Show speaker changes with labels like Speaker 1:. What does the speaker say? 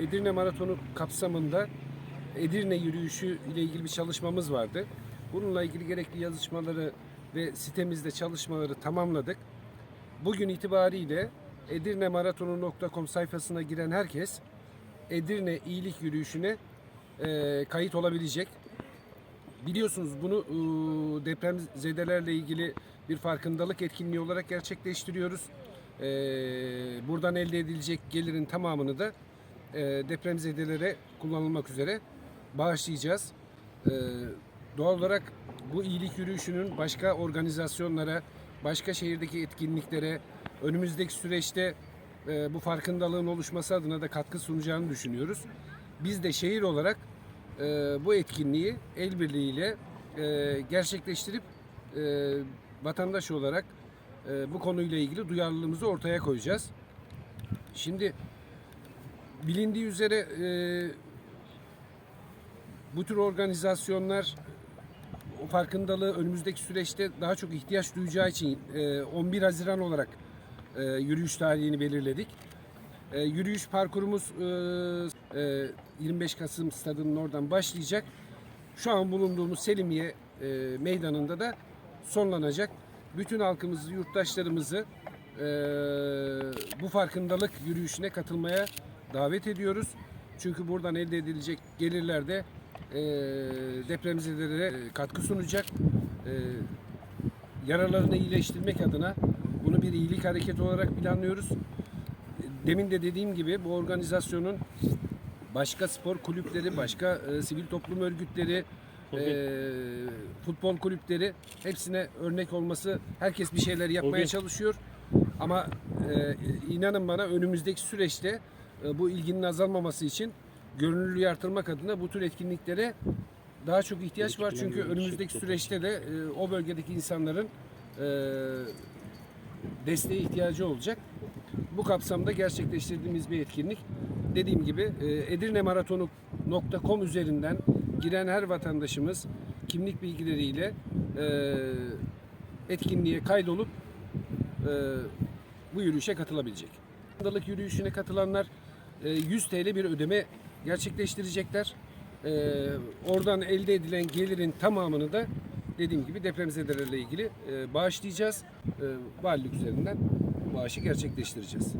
Speaker 1: Edirne Maratonu kapsamında Edirne yürüyüşü ile ilgili bir çalışmamız vardı. Bununla ilgili gerekli yazışmaları ve sitemizde çalışmaları tamamladık. Bugün itibariyle edirnemaratonu.com sayfasına giren herkes Edirne iyilik yürüyüşüne e, kayıt olabilecek. Biliyorsunuz bunu e, depremzedelerle ilgili bir farkındalık etkinliği olarak gerçekleştiriyoruz. E, buradan elde edilecek gelirin tamamını da depremzedelere kullanılmak üzere bağışlayacağız. E, doğal olarak bu iyilik yürüyüşünün başka organizasyonlara, başka şehirdeki etkinliklere, önümüzdeki süreçte e, bu farkındalığın oluşması adına da katkı sunacağını düşünüyoruz. Biz de şehir olarak e, bu etkinliği el birliğiyle e, gerçekleştirip e, vatandaş olarak e, bu konuyla ilgili duyarlılığımızı ortaya koyacağız. Şimdi bilindiği üzere e, bu tür organizasyonlar o farkındalığı önümüzdeki süreçte daha çok ihtiyaç duyacağı için e, 11 Haziran olarak e, yürüyüş tarihini belirledik. E, yürüyüş parkurumuz e, e, 25 Kasım stadının oradan başlayacak. Şu an bulunduğumuz Selimiye e, meydanında da sonlanacak. Bütün halkımızı, yurttaşlarımızı e, bu farkındalık yürüyüşüne katılmaya davet ediyoruz. Çünkü buradan elde edilecek gelirler de e, depremzedelere e, katkı sunacak. E, yaralarını iyileştirmek adına bunu bir iyilik hareketi olarak planlıyoruz. Demin de dediğim gibi bu organizasyonun başka spor kulüpleri, başka e, sivil toplum örgütleri, e, futbol kulüpleri hepsine örnek olması herkes bir şeyler yapmaya çalışıyor. Ama e, inanın bana önümüzdeki süreçte bu ilginin azalmaması için görünürlüğü artırmak adına bu tür etkinliklere daha çok ihtiyaç var. Çünkü önümüzdeki süreçte de e, o bölgedeki insanların e, desteğe ihtiyacı olacak. Bu kapsamda gerçekleştirdiğimiz bir etkinlik. Dediğim gibi e, edirnemaratonu.com üzerinden giren her vatandaşımız kimlik bilgileriyle e, etkinliğe kaydolup e, bu yürüyüşe katılabilecek. Farkındalık yürüyüşüne katılanlar e, 100 TL bir ödeme gerçekleştirecekler. E, oradan elde edilen gelirin tamamını da dediğim gibi depremzedelerle ilgili e, bağışlayacağız. E, valilik üzerinden bağışı gerçekleştireceğiz.